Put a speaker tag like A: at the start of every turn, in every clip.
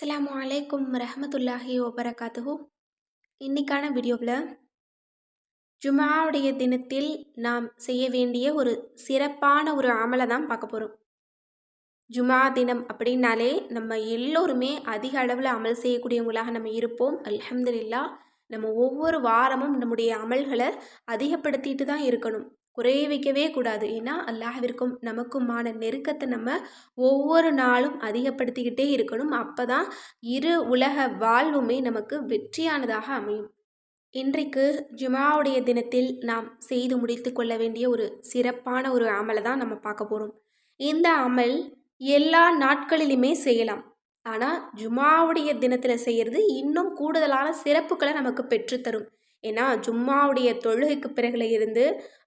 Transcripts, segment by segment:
A: அஸ்ஸலாமு அலைக்கும் ரஹமத்துல்லாஹி வபரகாத்துஹு. இன்றைக்கான வீடியோவில் ஜுமாவுடைய தினத்தில் நாம் செய்ய வேண்டிய ஒரு சிறப்பான ஒரு அமலை தான் பார்க்க போகிறோம் ஜுமா தினம் அப்படின்னாலே நம்ம எல்லோருமே அதிக அளவில் அமல் செய்யக்கூடியவங்களாக நம்ம இருப்போம். அலமதுல்லா நம்ம ஒவ்வொரு வாரமும் நம்முடைய அமல்களை அதிகப்படுத்திட்டு தான் இருக்கணும். குறைய வைக்கவே கூடாது. ஏன்னா அல்லாஹிற்கும் நமக்குமான நெருக்கத்தை நம்ம ஒவ்வொரு நாளும் அதிகப்படுத்திக்கிட்டே இருக்கணும். அப்போ தான் இரு உலக வாழ்வுமே நமக்கு வெற்றியானதாக அமையும். இன்றைக்கு ஜுமாவுடைய தினத்தில் நாம் செய்து முடித்து கொள்ள வேண்டிய ஒரு சிறப்பான ஒரு அமலை தான் நம்ம பார்க்க போகிறோம் இந்த அமல் எல்லா நாட்களிலுமே செய்யலாம். ஆனால் ஜுமாவுடைய தினத்தில் செய்கிறது இன்னும் கூடுதலான சிறப்புகளை நமக்கு பெற்றுத்தரும். ஏன்னா ஜும்மாவுடைய தொழுகைக்கு பிறகுல இருந்து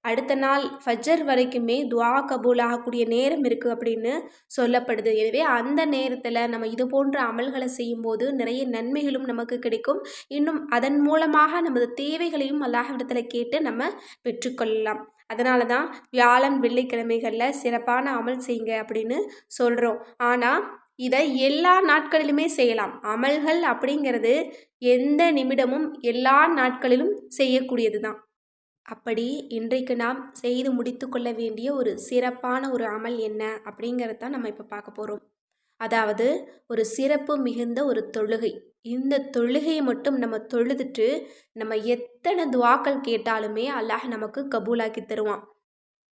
A: அடுத்த நாள் ஃபஜர் வரைக்குமே துவா கபூல் ஆகக்கூடிய நேரம் இருக்குது அப்படின்னு சொல்லப்படுது. எனவே அந்த நேரத்தில் நம்ம இது போன்ற அமல்களை செய்யும்போது நிறைய நன்மைகளும் நமக்கு கிடைக்கும். இன்னும் அதன் மூலமாக நமது தேவைகளையும் அல்லாஹிடத்தில் கேட்டு நம்ம பெற்றுக்கொள்ளலாம். அதனால தான் வியாழன் வெள்ளிக்கிழமைகளில் சிறப்பான அமல் செய்யுங்க அப்படின்னு சொல்கிறோம் ஆனால் இதை எல்லா நாட்களிலுமே செய்யலாம். அமல்கள் அப்படிங்கிறது எந்த நிமிடமும் எல்லா நாட்களிலும் செய்யக்கூடியது தான் அப்படி இன்றைக்கு நாம் செய்து முடித்து கொள்ள வேண்டிய ஒரு சிறப்பான ஒரு அமல் என்ன அப்படிங்கிறது தான் நம்ம இப்போ பார்க்க போகிறோம் அதாவது ஒரு சிறப்பு மிகுந்த ஒரு தொழுகை. இந்த தொழுகையை மட்டும் நம்ம தொழுதுட்டு நம்ம எத்தனை துவாக்கள் கேட்டாலுமே அல்லாஹ் நமக்கு கபூலாக்கி தருவான்.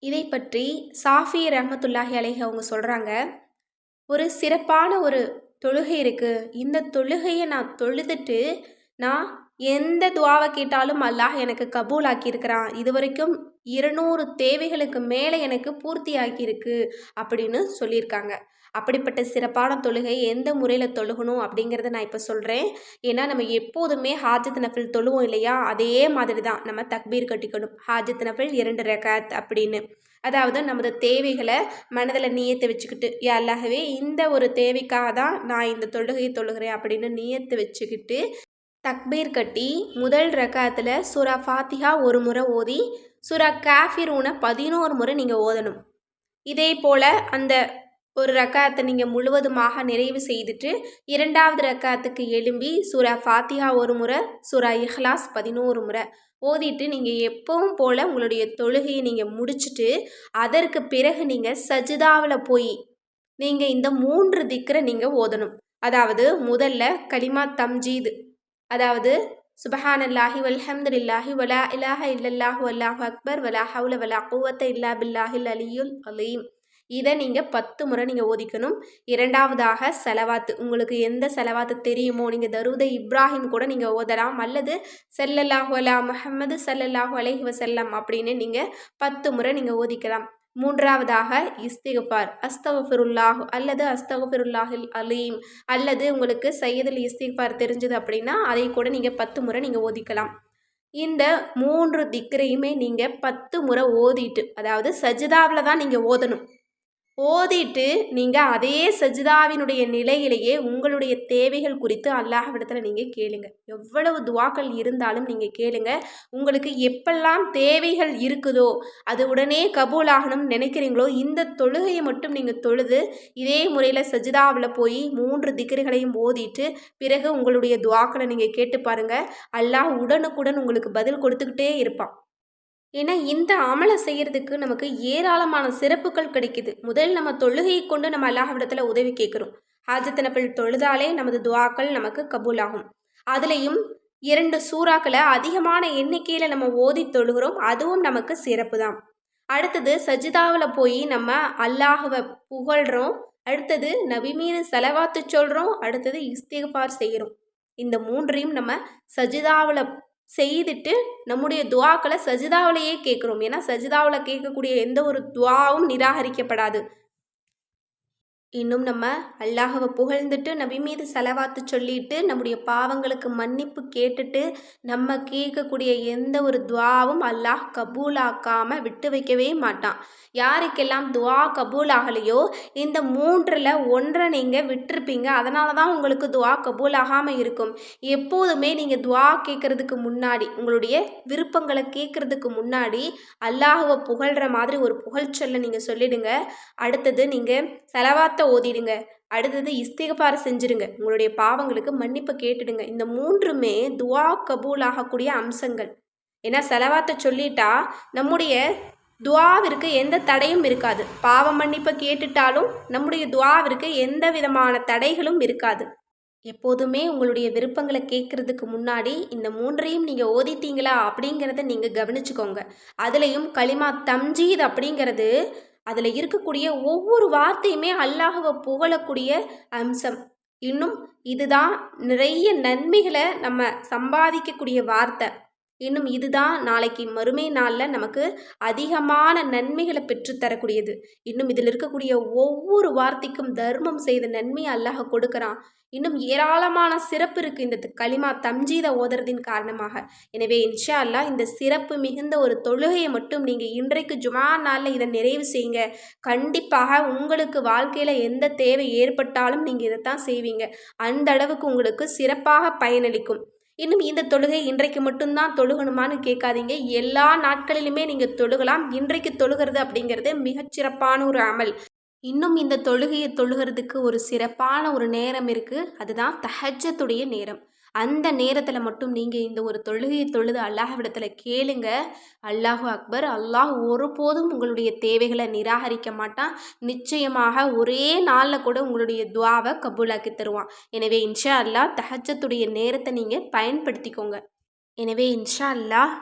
A: இதை பற்றி சாஃபி ரஹமத்துல்லாஹி அலேஹி அவங்க சொல்கிறாங்க ஒரு சிறப்பான ஒரு தொழுகை இருக்குது இந்த தொழுகையை நான் தொழுதுட்டு நான் எந்த துவாவை கேட்டாலும் அல்லாஹ் எனக்கு கபூல் ஆக்கியிருக்கிறான் இது வரைக்கும் இருநூறு தேவைகளுக்கு மேலே எனக்கு பூர்த்தி ஆக்கியிருக்கு அப்படின்னு சொல்லியிருக்காங்க. அப்படிப்பட்ட சிறப்பான தொழுகை எந்த முறையில் தொழுகணும் அப்படிங்கிறத நான் இப்போ சொல்கிறேன் ஏன்னா நம்ம எப்போதுமே ஹாஜத் நஃபில் தொழுவோம் இல்லையா? அதே மாதிரி தான். நம்ம தக்பீர் கட்டிக்கணும். ஹாஜத் நஃபில் இரண்டு ரெக்காத் அப்படின்னு. அதாவது நமது தேவைகளை மனதில் நியத்து வச்சுக்கிட்டு எல்லாகவே இந்த ஒரு தேவைக்காக தான் நான் இந்த தொழுகையை தொழுகிறேன் அப்படின்னு நியத்து வச்சுக்கிட்டு தக்பீர் கட்டி முதல் ரகாத்தில் சுரா ஃபாத்திஹா ஒரு முறை ஓதி சுரா காஃபிரூனை பதினோரு முறை நீங்கள் ஓதணும். இதே போல் அந்த ஒரு ரக்காத்தை நீங்கள் முழுவதுமாக நிறைவு செய்துட்டு இரண்டாவது ரக்காத்துக்கு எழும்பி சுரா ஃபாத்திஹா ஒரு முறை சுரா இஹ்லாஸ் பதினோரு முறை. ஓதிட்டு நீங்கள் எப்பவும் போல் உங்களுடைய தொழுகையை நீங்கள் முடிச்சுட்டு அதற்கு பிறகு நீங்கள் சஜிதாவில் போய் நீங்கள் இந்த மூன்று திக்கரை நீங்கள் ஓதணும். அதாவது முதல்ல கலிமா தம்ஜீது அதாவது சுபஹானல்லாஹி வல்ஹம்துலில்லாஹி வலா இலாஹ இல்லல்லாஹு அல்லாஹு அக்பர் வலா ஹவுல வலா குவத்த இல்லா பில்லாஹில் அலியுல் அலீம். இதை நீங்கள் பத்து முறை நீங்கள் ஓதிக்கணும். இரண்டாவதாக செலவாத்து உங்களுக்கு எந்த செலவாத்து தெரியுமோ நீங்கள் தருவத இப்ராஹிம் கூட நீங்கள் ஓதலாம். அல்லது செல்லல்லாஹு அலா முஹம்மது சல்லல்லாஹு அலைஹி வசல்லம் அப்படின்னு நீங்கள் பத்து முறை நீங்கள் ஓதிக்கலாம். மூன்றாவதாக இஸ்திகபார் அஸ்தகஃபிருல்லாஹ் அல்லது அஸ்தகஃபிருல்லாஹில் அலீம். அல்லது உங்களுக்கு சையதில் இஸ்திகபார் தெரிஞ்சது அப்படின்னா அதை கூட நீங்கள் பத்து முறை நீங்கள் ஓதிக்கலாம். இந்த மூன்று திக்கரையுமே நீங்கள் பத்து முறை ஓதிட்டு அதாவது சஜிதாவில் தான் நீங்கள் ஓதணும். ஓதிட்டு நீங்கள் அதே சஜிதாவினுடைய நிலையிலேயே உங்களுடைய தேவைகள் குறித்து அல்லாஹ்விடத்தில் நீங்கள் கேளுங்க. எவ்வளவு துவாக்கள் இருந்தாலும் நீங்கள் கேளுங்க. உங்களுக்கு எப்பெல்லாம் தேவைகள் இருக்குதோ அது உடனே கபூலாகணும்னு நினைக்கிறீங்களோ இந்த தொழுகையை மட்டும் நீங்கள் தொழுது இதே முறையில் சஜிதாவில் போய் மூன்று திகர்களையும் ஓதிட்டு பிறகு உங்களுடைய துவாக்களை நீங்கள் கேட்டு பாருங்கள் அல்லாஹ் உடனுக்குடன் உங்களுக்கு பதில் கொடுத்துக்கிட்டே இருப்பான். ஏன்னா இந்த அமலை செய்கிறதுக்கு நமக்கு ஏராளமான சிறப்புகள் கிடைக்குது. முதல் நம்ம தொழுகையை கொண்டு நம்ம அல்லாஹ்விடத்தில் உதவி கேட்குறோம். ஹாஜத் தொழுதாலே நமது துவாக்கள் நமக்கு கபூல் ஆகும் அதுலேயும் இரண்டு சூறாக்களை அதிகமான எண்ணிக்கையில் நம்ம ஓதி தொழுகிறோம். அதுவும் நமக்கு சிறப்பு தான் அடுத்தது சஜிதாவில் போய் நம்ம அல்லாஹுவை புகழ்கிறோம் அடுத்தது நபி மீது செலவாத்து சொல்கிறோம் அடுத்தது இஸ்திகார் செய்கிறோம். இந்த மூன்றையும் நம்ம சஜிதாவில் செய்துட்டு நம்முடைய துவாக்களை சஜிதாவிலேயே கேட்குறோம். ஏன்னா சஜிதாவில் கேட்கக்கூடிய எந்த ஒரு துவாவும் நிராகரிக்கப்படாது. இன்னும் நம்ம அல்லாஹவை புகழ்ந்துட்டு நபி மீது செலவாத்து சொல்லிட்டு நம்முடைய பாவங்களுக்கு மன்னிப்பு கேட்டுட்டு நம்ம கேட்கக்கூடிய எந்த ஒரு துவாவும் அல்லாஹ் கபூலாக்காமல் விட்டு வைக்கவே மாட்டான். யாருக்கெல்லாம் துவா கபூல் ஆகலையோ இந்த மூன்றில் ஒன்றை நீங்கள் விட்டுருப்பீங்க. அதனால தான் உங்களுக்கு துவா கபூலாகாமல் இருக்கும். எப்போதுமே நீங்கள் துவா கேட்குறதுக்கு முன்னாடி உங்களுடைய விருப்பங்களை கேட்குறதுக்கு முன்னாடி அல்லாஹுவை புகழ்கிற மாதிரி ஒரு புகழ்ச்சொல்லை நீங்கள் சொல்லிடுங்க. அடுத்தது நீங்கள் செலவாத்த ஓதிடுங்க. அடுத்தது இஸ்திகபார் செஞ்சுருங்க. உங்களுடைய பாவங்களுக்கு மன்னிப்பு கேட்டுடுங்க. இந்த மூன்றுமே துவா கபூல் ஆகக்கூடிய அம்சங்கள். ஏன்னா செலவாத்தை சொல்லிட்டா நம்முடைய துவாவிற்கு எந்த தடையும் இருக்காது. பாவ மன்னிப்பை கேட்டுட்டாலும் நம்முடைய துவாவிற்கு எந்த விதமான தடைகளும் இருக்காது. எப்போதுமே உங்களுடைய விருப்பங்களை கேட்குறதுக்கு முன்னாடி இந்த மூன்றையும் நீங்கள் ஓதிட்டீங்களா அப்படிங்கிறத நீங்கள் கவனிச்சுக்கோங்க. அதுலேயும் களிமா தம்ஜீத் அப்படிங்கிறது அதில் இருக்கக்கூடிய ஒவ்வொரு வார்த்தையுமே அல்லாஹுவை புகழக்கூடிய அம்சம். இன்னும் இதுதான் நிறைய நன்மைகளை நம்ம சம்பாதிக்கக்கூடிய வார்த்தை. இன்னும் இதுதான் நாளைக்கு மறுமை நாளில் நமக்கு அதிகமான நன்மைகளை பெற்றுத்தரக்கூடியது. இன்னும் இதில் இருக்கக்கூடிய ஒவ்வொரு வார்த்தைக்கும் தர்மம் செய்த நன்மையை அல்லாஹ் கொடுக்குறான். இன்னும் ஏராளமான சிறப்பு இருக்குது இந்த களிமா தம்ஜீத ஓதுறதின் காரணமாக. எனவே இன்ஷா அல்லா இந்த சிறப்பு மிகுந்த ஒரு தொழுகையை மட்டும் நீங்கள் இன்றைக்கு ஜுமா நாளில் இதை நிறைவு செய்யுங்க. கண்டிப்பாக உங்களுக்கு வாழ்க்கையில் எந்த தேவை ஏற்பட்டாலும் நீங்கள் இதைத்தான் செய்வீங்க. அந்த அளவுக்கு உங்களுக்கு சிறப்பாக பயனளிக்கும். இன்னும் இந்த தொழுகை இன்றைக்கு மட்டும்தான் தொழுகணுமான்னு கேட்காதீங்க. எல்லா நாட்களிலுமே நீங்கள் தொழுகலாம். இன்றைக்கு தொழுகிறது அப்படிங்கிறது மிகச்சிறப்பான ஒரு அமல். இன்னும் இந்த தொழுகையை தொழுகிறதுக்கு ஒரு சிறப்பான ஒரு நேரம் இருக்குது அதுதான் தஹஜத்துடைய நேரம். அந்த நேரத்தில் மட்டும் நீங்கள் இந்த ஒரு தொழுகையை தொழுது அல்லாஹ்விடத்தில் கேளுங்க. அல்லாஹு அக்பர். அல்லாஹ் ஒருபோதும் உங்களுடைய தேவைகளை நிராகரிக்க மாட்டான். நிச்சயமாக ஒரே நாளில் கூட உங்களுடைய துவாவை கபூலாக்கி தருவான். எனவே இன்ஷா அல்லாஹ் தஹஜத்துடைய நேரத்தை நீங்கள் பயன்படுத்திக்கோங்க. எனவே இன்ஷா அல்லாஹ்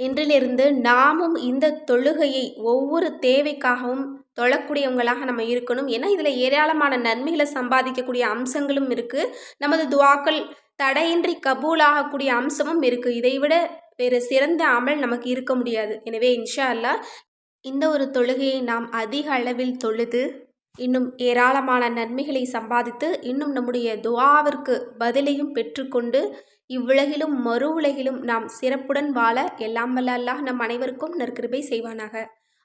A: இன்றிலிருந்து நாமும் இந்த தொழுகையை ஒவ்வொரு தேவைக்காகவும் தொழக்கூடியவங்களாக நம்ம இருக்கணும். ஏன்னா இதில் ஏராளமான நன்மைகளை சம்பாதிக்கக்கூடிய அம்சங்களும் இருக்குது நமது துவாக்கள் தடையின்றி கபூலாகக்கூடிய அம்சமும் இருக்குது இதை விட வேறு சிறந்த அமல் நமக்கு இருக்க முடியாது. எனவே இன்ஷா அல்லா இந்த ஒரு தொழுகையை நாம் அதிக அளவில் தொழுது இன்னும் ஏராளமான நன்மைகளை சம்பாதித்து இன்னும் நம்முடைய துவாவிற்கு பதிலையும் பெற்றுக்கொண்டு இவ்வுலகிலும் மறு உலகிலும் நாம் சிறப்புடன் வாழ எல்லாம் வல்ல அல்லாஹ் நம் அனைவருக்கும் நற்கிருபை செய்வானாக.